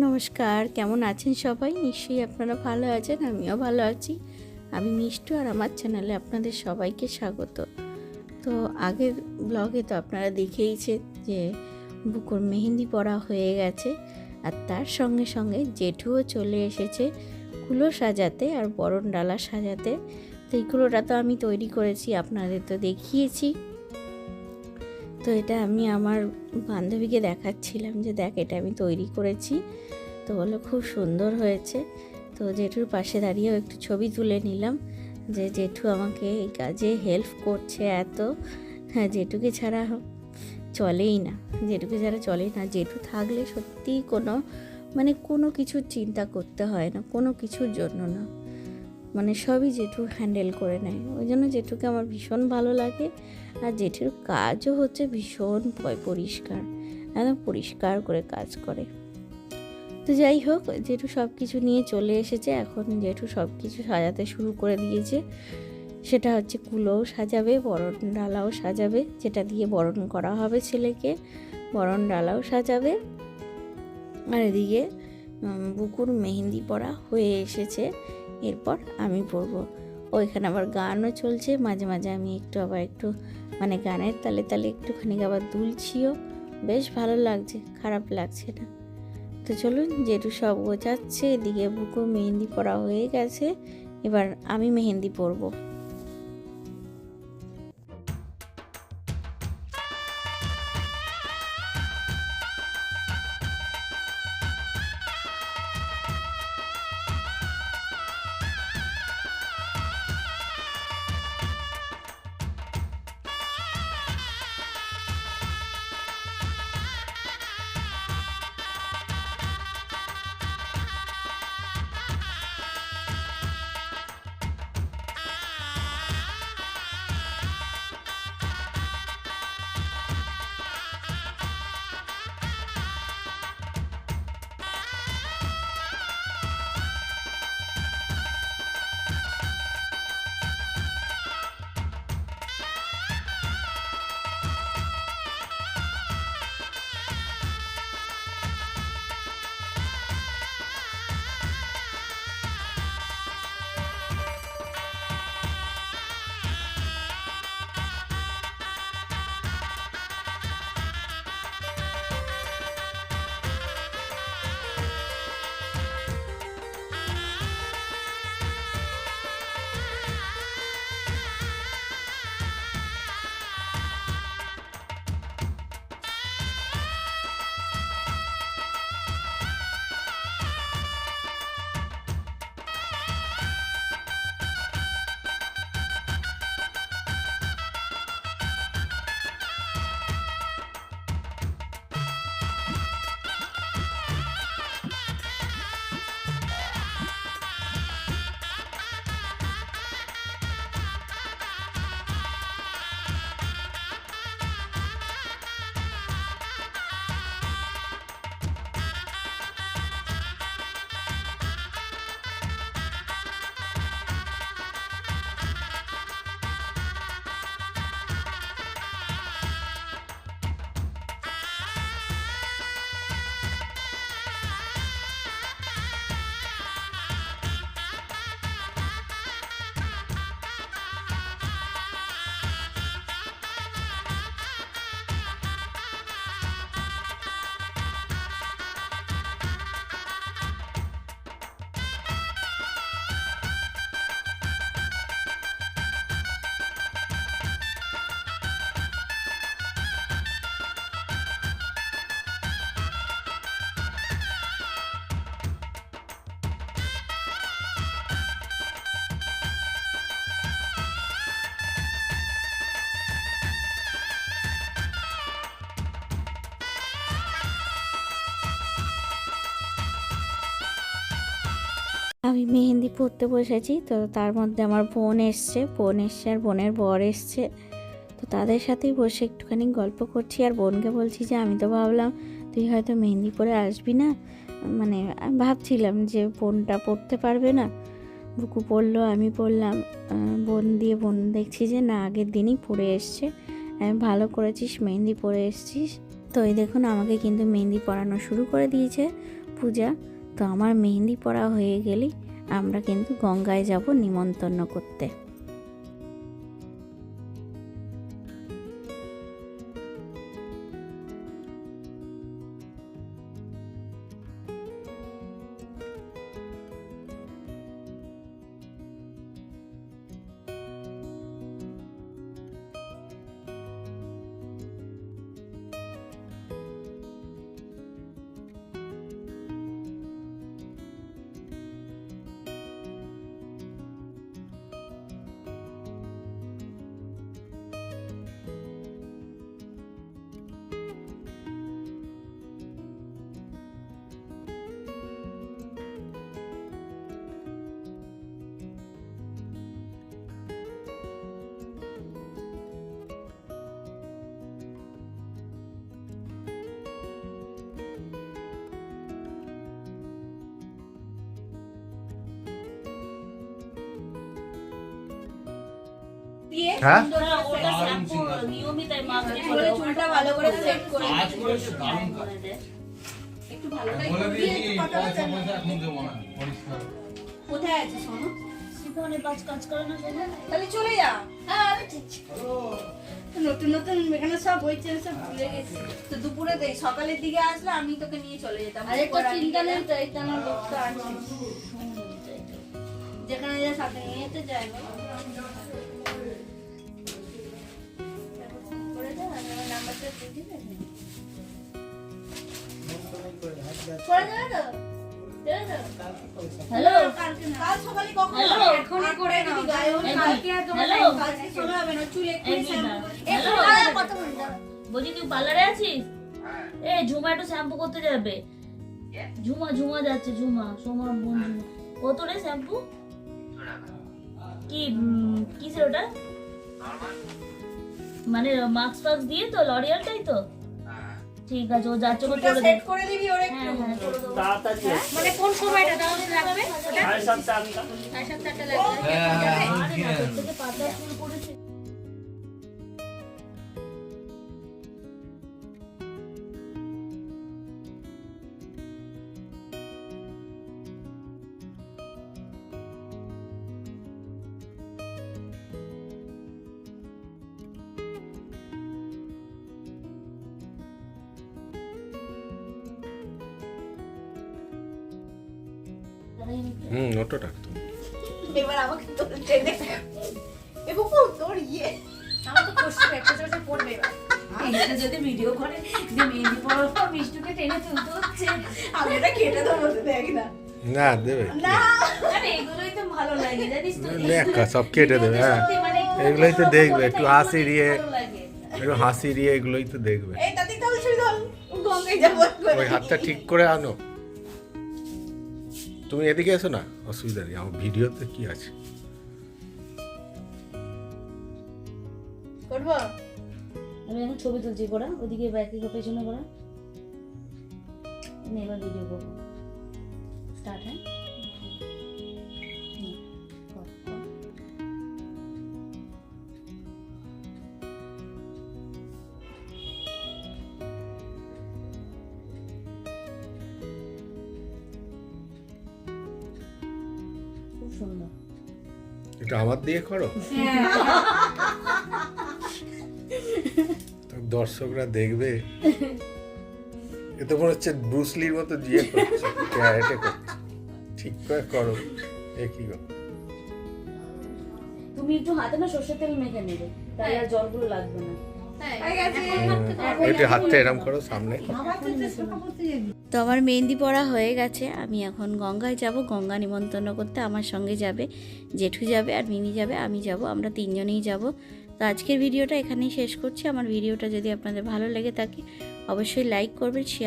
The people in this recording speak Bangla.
নমস্কার, কেমন আছেন সবাই? নিশ্চয়ই আপনারা ভালো আছেন, আমিও ভালো আছি। আমি মিষ্টু আর আমার চ্যানেলে আপনাদের সবাইকে স্বাগত। তো আগের ব্লগে তো আপনারা দেখেইছে যে বুকুর মেহেন্দি পড়া হয়ে গেছে আর তার সঙ্গে সঙ্গে জেঠুও চলে এসেছে কুলো সাজাতে আর বরণ ডালা সাজাতে। তো এই কুলোটা তো আমি তৈরি করেছি, আপনাদের তো দেখিয়েছি। তো এটা আমি আমার বান্ধবীকে দেখাচ্ছিলাম যে দেখ, এটা আমি তৈরি করেছি। তো বলল, খুব সুন্দর হয়েছে। তো জেঠুর পাশে দাঁড়িয়েও একটু ছবি তুলে নিলাম যে, জেঠু আমাকে এই কাজে হেল্প করছে এত। হ্যাঁ জেঠুকে ছাড়া চলেই না। জেঠুকে ছাড়া চলেই না। জেঠু থাকলে সত্যিই কোনো মানে কোনো কিছুর চিন্তা করতে হয় না, কোনো কিছুর জন্য না। মানে সবই জেঠু হ্যান্ডেল করে নেয়। ওই জন্য জেঠুকে আমার ভীষণ ভালো লাগে। আর জেঠুর কাজও হচ্ছে ভীষণ পরিষ্কার। একদম পরিষ্কার করে কাজ করে। তো যাই হোক, জেঠু সব কিছু নিয়ে চলে এসেছে। এখন জেঠু সব কিছু সাজাতে শুরু করে দিয়েছে। সেটা হচ্ছে কুলোও সাজাবে, বরণ ডালাও সাজাবে, যেটা দিয়ে বরণ করা হবে ছেলেকে। বরণ ডালাও সাজাবে। আর এদিকে বুকুর মেহেন্দি পরা হয়ে এসেছে। এরপর আমি পরবো ওইখানে আবার গানও চলছে, মাঝে মাঝে আমি একটু আবার একটু মানে গানের তালে তালে একটুখানি আবার দুলছিও। বেশ ভালো লাগছে, খারাপ লাগছে না। তো চলুন যেটু সব গোছাচ্ছে, এদিকে বুকু মেহেন্দি পরা হয়ে গেছে, এবার আমি মেহেন্দি পরবো। আমি মেহেন্দি পরতে বসেছি, তো তার মধ্যে আমার বোন এসছে। বোন এসছে আর বোনের বর এসছে। তো তাদের সাথেই বসে একটুখানি গল্প করছি আর বোনকে বলছি যে, আমি তো ভাবলাম তুই হয়তো মেহেন্দি পরে আসবি না? মানে আমি ভাবছিলাম যে বোনটা পড়তে পারবে না। বুকু পড়ল, আমি পড়লাম বোন দিয়ে বোন দেখছি যে না, আগের দিনই পড়ে এসছে। ভালো করেছিস, মেহেন্দি পরে এসছিস। তো এই দেখুন, আমাকে কিন্তু মেহেন্দি পরানো শুরু করে দিয়েছে পূজা। তো আমার মেহেন্দি পড়া হয়ে গেলেই আমরা কিন্তু গঙ্গায় যাব নিমন্ত্রণ করতে। নতুন নতুন এখানে সব বইছে সব ভুলে গেছি তো দুপুরে দেই সকালের দিকে আসলে আমি তোকে নিয়ে চলে যেতাম আরে তো লোকটা আছে। যেখানে যা সাথে নিয়ে তো যাইবো। হ্যালো? কাল সকালে কখন এখনই করে নাও। কালকে আর তোমার কালকে শোনা হবে না চুল একটু এই মিনিট শ্যাম্পু দাঁড়াও। একটু হ্যালো। দাঁড়া, কথা বলি বলছি তুই পার্লারে আছিস? এ ঝুমা একটু শ্যাম্পু করতে যাবে। ঝুমা ঝুমা যাচ্ছে ঝুমা। সোমা বোন ঝুমা। কত রে শ্যাম্পু কি কিসের ওটা? মানে মাস্ক ফাক্স দিয়ে তো লরিয়ালটাই তো? ঠিক আছে ও যাচ্ছে করে সেট করে দিবি ওর একটু হ্যাঁ হ্যাঁ। তাড়াতাড়ি মানে কোন সময়টা? তাহলে লাগবে সাড়ে সাতটা আটটা। সাড়ে লাগবে। হ্যাঁ হ্যাঁ থেকে ফুল হুম ওটা রাখতো এবার আমাকে তোর ট্রেনে এ বাবু তোর ইয়ে। আমার তো কষ্ট একটা পড়বে এবার। এটা যদি ভিডিও করে যে মেহেন্দি পড়ার পর মিষ্টুকে টেনে তুলতে হচ্ছে। আমি এটা কেটে দেবো তো দেখ না। না দেবে না। আরে এগুলোই তো ভালো লাগে জানিস তো। লেখা সব কেটে দেবে হ্যাঁ। মানে এগুলোই তো দেখবে একটু হাসি দিয়ে একটু হাসি দিয়ে এগুলোই তো দেখবে। গঙ্গায় যাব। ওই হাতটা ঠিক করে আনো। তুমি এদিকে এসো না, অসুবিধা নেই, আমার ভিডিওতে কি আছে? করব? আমি এখন ছবি তুলছি করা ওদিকে ব্যাকে পেছনে করা আমি এবার ভিডিও করব। স্টার্ট হ্যাঁ? সুন্দর। এটা আমার দিয়ে করো। তো দর্শকরা দেখবে। এ তো মনে হচ্ছে ব্রুসলির মতো জিয়ে করছে ক্যারেটে করছে। ঠিক করে করো এ কি গো তুমি একটু হাতে না সর্ষের তেল মেখে নেবে তাই আর জলগুলো লাগবে না। তো আমার মেহেন্দি পড়া হয়ে গেছে, আমি এখন গঙ্গায় যাব, গঙ্গা নিমন্ত্রণ করতে আমার সঙ্গে যাবে, জেঠু যাবে আর মিনি যাবে, আমি যাব, আমরা তিনজনেই যাব। তো আজকের ভিডিওটা এখানেই শেষ করছি, আমার ভিডিওটা যদি আপনাদের ভালো লেগে থাকে, অবশ্যই লাইক করবেন শেয়ার